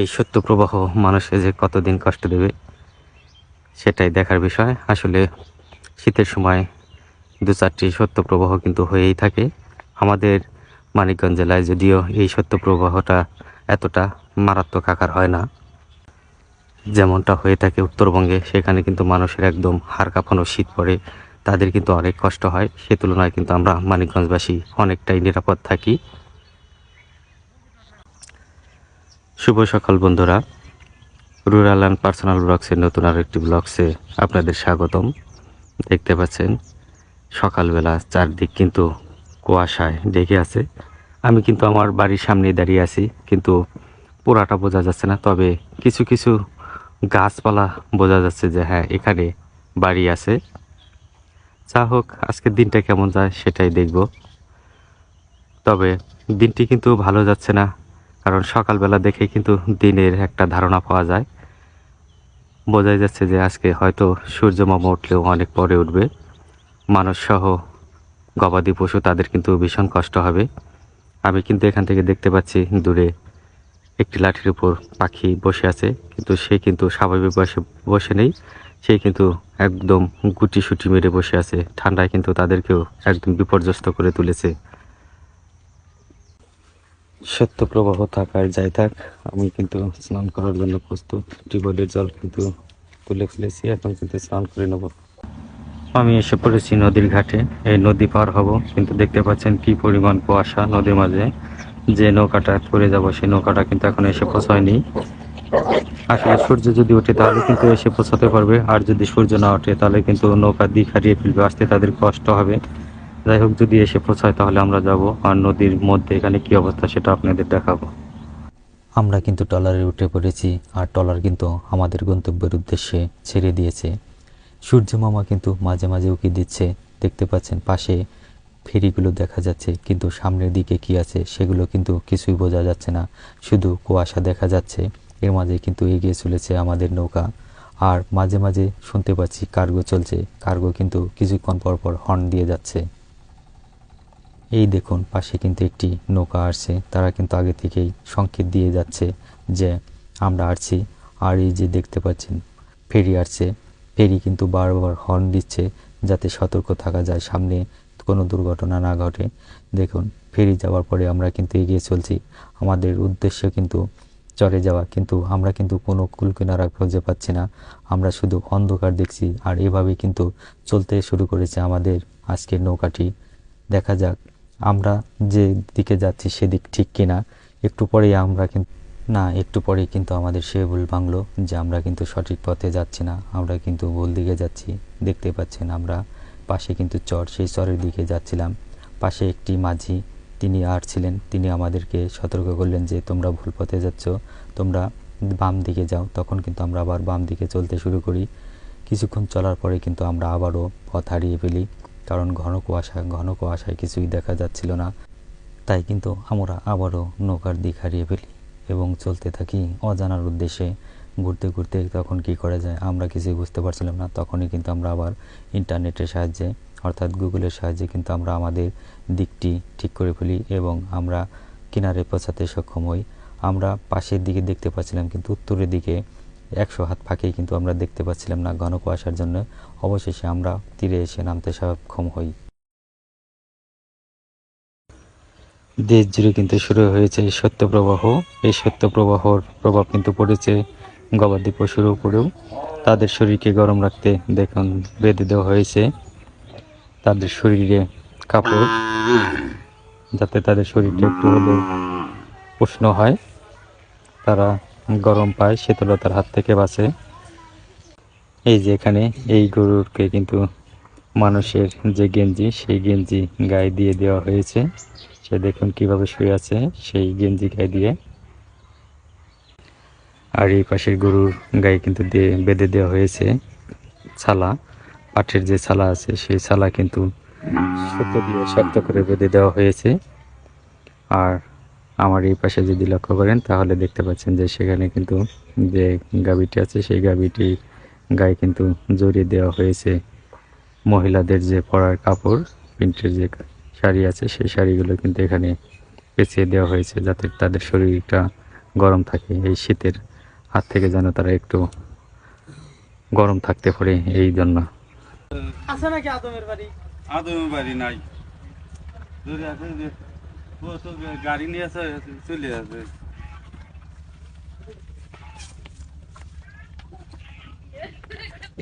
এই সত্য প্রবাহ মানুষকে যে কতদিন কষ্ট দেবে, সেটাই দেখার বিষয়। আসলে শীতের সময় দু চারটি সত্য প্রবাহ কিন্তু হয়েই থাকে। আমাদের মানিকগঞ্জ জেলায় যদিও এই সত্য প্রবাহটা এতটা মারাত্মক আকার হয় না, যেমনটা হয়ে থাকে উত্তরবঙ্গে, সেখানে কিন্তু মানুষের একদম হাড় কাঁপানো শীত পড়ে, তাদের কিন্তু অনেক কষ্ট হয়। সে তুলনায় কিন্তু আমরা মানিকগঞ্জবাসী অনেকটাই নিরাপদ থাকি। শুভ সকাল, বন্ধুরা। রুরাল অ্যান্ড পার্সোনাল ব্লগসের নতুন আরও একটি ব্লগসে আপনাদের স্বাগতম। দেখতে পাচ্ছেন, সকালবেলা চারদিক কিন্তু কুয়াশায় ঢেকে আছে। আমি কিন্তু আমার বাড়ির সামনেই দাঁড়িয়ে আছি, কিন্তু পুরাটা বোঝা যাচ্ছে না। তবে কিছু কিছু গাছপালা বোঝা যাচ্ছে যে হ্যাঁ এখানে বাড়ি আছে। যা হোক, আজকের দিনটা কেমন যায় সেটাই দেখব। তবে দিনটি কিন্তু ভালো যাচ্ছে না। কারণ সকালবেলা দেখে কিন্তু দিনের একটা ধারণা পাওয়া যায়। বোঝাই যাচ্ছে যে আজকে হয়তো সূর্য মামা উঠলেও অনেক পরে উঠবে। মানুষ সহ গবাদি পশু তাদের কিন্তু ভীষণ কষ্ট হবে। আমি কিন্তু এখান থেকে দেখতে পাচ্ছি দূরে একটি লাঠির উপর পাখি বসে আছে, কিন্তু সে কিন্তু স্বাভাবিক বসে বসে নেই। সে কিন্তু একদম গুটি সুটি মেরে বসে আছে। ঠান্ডায় কিন্তু তাদেরকেও একদম বিপর্যস্ত করে তুলেছে। সত্য প্রবাহ থাকার যাই থাক, আমি কিন্তু স্নান করার জন্য প্রস্তুত। টিউবওয়েলের জল কিন্তু তুলে ফেলেছি, এখন কিন্তু স্নান করে নেব। আমি এসে পড়েছি নদীর ঘাটে। এই নদী পার হব, কিন্তু দেখতে পাচ্ছেন কি পরিমাণ কুয়াশা নদীর মাঝে। যে নৌকাটা করে যাব, সেই নৌকাটা কিন্তু এখন এসে পৌঁছায়নি। আসলে সূর্য যদি ওঠে, তাহলে কিন্তু এসে পৌঁছাতে পারবে। আর যদি সূর্য না ওঠে, তাহলে কিন্তু নৌকা দিক হারিয়ে ফেলবে। আসতে তাদের কষ্ট হবে। যাই হোক, যদি এসে পৌঁছায়, তাহলে আমরা যাব। আর নদীর মধ্যে এখানে কি অবস্থা সেটা আপনাদের দেখাবো। আমরা কিন্তু ট্রলারে উঠে পড়েছি, আর ট্রলার কিন্তু আমাদের গন্তব্যের উদ্দেশ্যে ছেড়ে দিয়েছে। সূর্য মামা কিন্তু মাঝে মাঝে উকি দিচ্ছে, দেখতে পাচ্ছেন পাশে ফেরিগুলো দেখা যাচ্ছে, কিন্তু সামনের দিকে কি আছে সেগুলো কিন্তু কিছুই বোঝা যাচ্ছে না। শুধু কুয়াশা দেখা যাচ্ছে, এর মাঝে কিন্তু এগিয়ে চলেছে আমাদের নৌকা। আর মাঝে মাঝে শুনতে পাচ্ছি কার্গো চলছে, কার্গো কিন্তু কিছুক্ষণ পর পর হর্ন দিয়ে যাচ্ছে। এই দেখুন, পাশে কিন্তু একটি নৌকা আসছে। তারা কিন্তু আগে থেকেই সংকেত দিয়ে যাচ্ছে যে আমরা আসছি। আর এই যে দেখতে পাচ্ছেন, ফেরি আসছে। ফেরি কিন্তু বারবার হর্ন দিচ্ছে যাতে সতর্ক থাকা যায়, সামনে কোনো দুর্ঘটনা না ঘটে। দেখুন, ফেরি যাওয়ার পরে আমরা কিন্তু এগিয়ে চলছি। আমাদের উদ্দেশ্য কিন্তু চলে যাওয়া, কিন্তু আমরা কিন্তু কোনো কুলকিনারা খুঁজে পাচ্ছি না। আমরা শুধু অন্ধকার দেখছি। আর এভাবেই কিন্তু চলতে শুরু করেছে আমাদের আজকের নৌকাটি। দেখা যাক। আমরা যে দিকে যাচ্ছি সেদিক ঠিক কিনা, একটু পরেই আমরা কিন্তু না, একটু পরেই কিন্তু আমাদের সে ভুল ভাঙলো যে আমরা কিন্তু সঠিক পথে যাচ্ছি না, আমরা কিন্তু ভুল দিকে যাচ্ছি। দেখতে পাচ্ছেন আমরা পাশে কিন্তু চর, সেই চরের দিকে যাচ্ছিলাম। পাশে একটি মাঝি, তিনি আসছিলেন তিনি আমাদেরকে সতর্ক করলেন যে তোমরা ভুল পথে যাচ্ছ, তোমরা বাম দিকে যাও। তখন কিন্তু আমরা আবার বাম দিকে চলতে শুরু করি। কিছুক্ষণ চলার পরে কিন্তু আমরা আবারও পথ হারিয়ে ফেলি। কারণ ঘন কুয়াশা, ঘন কুয়াশায় কিছুই দেখা যাচ্ছিল না। তাই কিন্তু আমরা আবারও নৌকার দিক হারিয়ে ফেলি এবং চলতে থাকি অজানার উদ্দেশ্যে। ঘুরতে ঘুরতে তখন কি করা যায় আমরা কিছুই বুঝতে পারছিলাম না। তখনই কিন্তু আমরা আবার ইন্টারনেটের সাহায্যে, অর্থাৎ গুগলের সাহায্যে কিন্তু আমরা আমাদের দিকটি ঠিক করে ফেলি এবং আমরা কিনারে পৌঁছাতে সক্ষম হই। আমরা পাশের দিকে দেখতে পাচ্ছিলাম কিন্তু উত্তরের দিকে একশো হাত ফাঁকেই কিন্তু আমরা দেখতে পাচ্ছিলাম না ঘন কুয়াশার জন্য। অবশেষে আমরা তীরে এসে নামতে সক্ষম হই। দেশ জুড়ে কিন্তু শুরু হয়েছে এই সত্য প্রবাহ এই সত্য প্রবাহর প্রভাব কিন্তু পড়েছে গবাদি পশুর উপরেও। তাদের শরীরকে গরম রাখতে দেখুন, বেঁধে দেওয়া হয়েছে। তাদের শরীরে কাপড়, যাতে তাদের শরীরটা একটু হলেও উষ্ণ হয়। তারা গরম পায়, শীতলতার হাত থেকে বাঁচে। এই যে এখানে এই গরুরকে কিন্তু মানুষের যে গেঞ্জি, সেই গেঞ্জি গায়ে দিয়ে দেওয়া হয়েছে। সে দেখুন কীভাবে শুয়ে আছে, সেই গেঞ্জি গায়ে দিয়ে। আর এই পাশের গরুর গায়ে কিন্তু দিয়ে বেঁধে দেওয়া হয়েছে ছালা। পাঠের যে ছালা আছে, সেই ছালা কিন্তু সুতো দিয়ে শক্ত করে বেঁধে দেওয়া হয়েছে। আর আমার এই পাশে যদি লক্ষ্য করেন তাহলে দেখতে পাচ্ছেন যে সেখানে কিন্তু যে গাবিটি আছে সেই গাবিটি গায়ে কিন্তু জড়িয়ে দেওয়া হয়েছে। মহিলাদের যে পরার কাপড় প্রিন্টের যে শাড়ি আছে সেই শাড়িগুলো কিন্তু এখানে পেঁচিয়ে দেওয়া হয়েছে যাতে তাদের শরীরটা গরম থাকে। এই শীতের হাত থেকে যেন তারা একটু গরম থাকতে পারে এই জন্য। আছে নাকি আদমের বাড়ি? আদমের বাড়ি নাই। দূরে আছে যে ও তো গাড়ি নিয়ে চলে আসে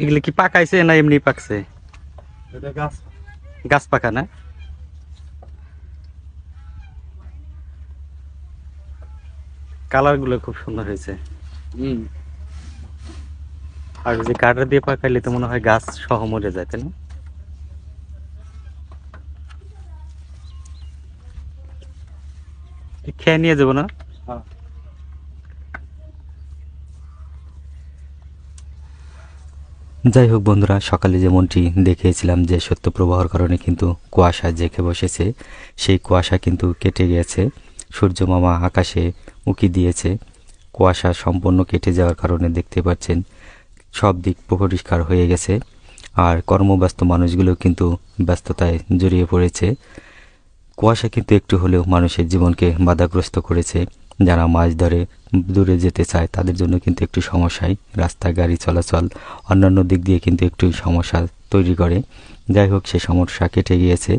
এগুলো কি পাকাইছে না এমনি পাকছে? গাছ। পাকা না? কালারগুলো খুব সুন্দর হয়েছে। হুম। আর যে কাঠটা দিয়ে পাকাইলে তো মনে হয় গাছ সহ মরে যায় তাই না? খেয়ে নিয়ে যাব না? হ্যাঁ। যাই হোক বন্ধুরা সকালে যেমনটি দেখিয়েছিলাম যে সত্য প্রবাহর কারণে কিন্তু কুয়াশা জেঁকে বসেছে সেই কুয়াশা কিন্তু কেটে গেছে। সূর্য মামা আকাশে উঁকি দিয়েছে। কুয়াশা সম্পূর্ণ কেটে যাওয়ার কারণে দেখতে পাচ্ছেন সব দিক পরিষ্কার হয়ে গেছে। আর কর্মব্যস্ত মানুষগুলো কিন্তু ব্যস্ততায় জড়িয়ে পড়েছে। কুয়াশা কিন্তু একটু হলেও মানুষের জীবনকে বাধাগ্রস্ত করেছে। যারা মাছ ধরে দূরে যেতে চায়, তাদের জন্য কিন্তু একটু সমস্যায় রাস্তায় গাড়ি চলাচল। অন্যান্য দিক দিয়ে কিন্তু একটু সমস্যা তৈরি করে। যাই হোক, সে সমস্যা কেটে গিয়েছে।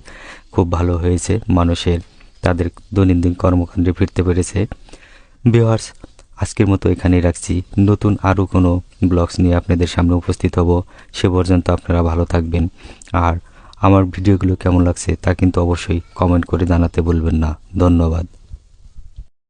খুব ভালো হয়েছে। মানুষের, তাদের দৈনন্দিন কর্মকাণ্ডে ফিরতে পেরেছে। বিহার্স আজকের মতো এখানেই রাখছি। নতুন আরও কোনো ব্লগস নিয়ে আপনাদের সামনে উপস্থিত হব। সে পর্যন্ত আপনারা ভালো থাকবেন। আর আমার ভিডিওগুলো কেমন লাগছে তা কিন্তু অবশ্যই কমেন্ট করে জানাতে বলবেন না। ধন্যবাদ।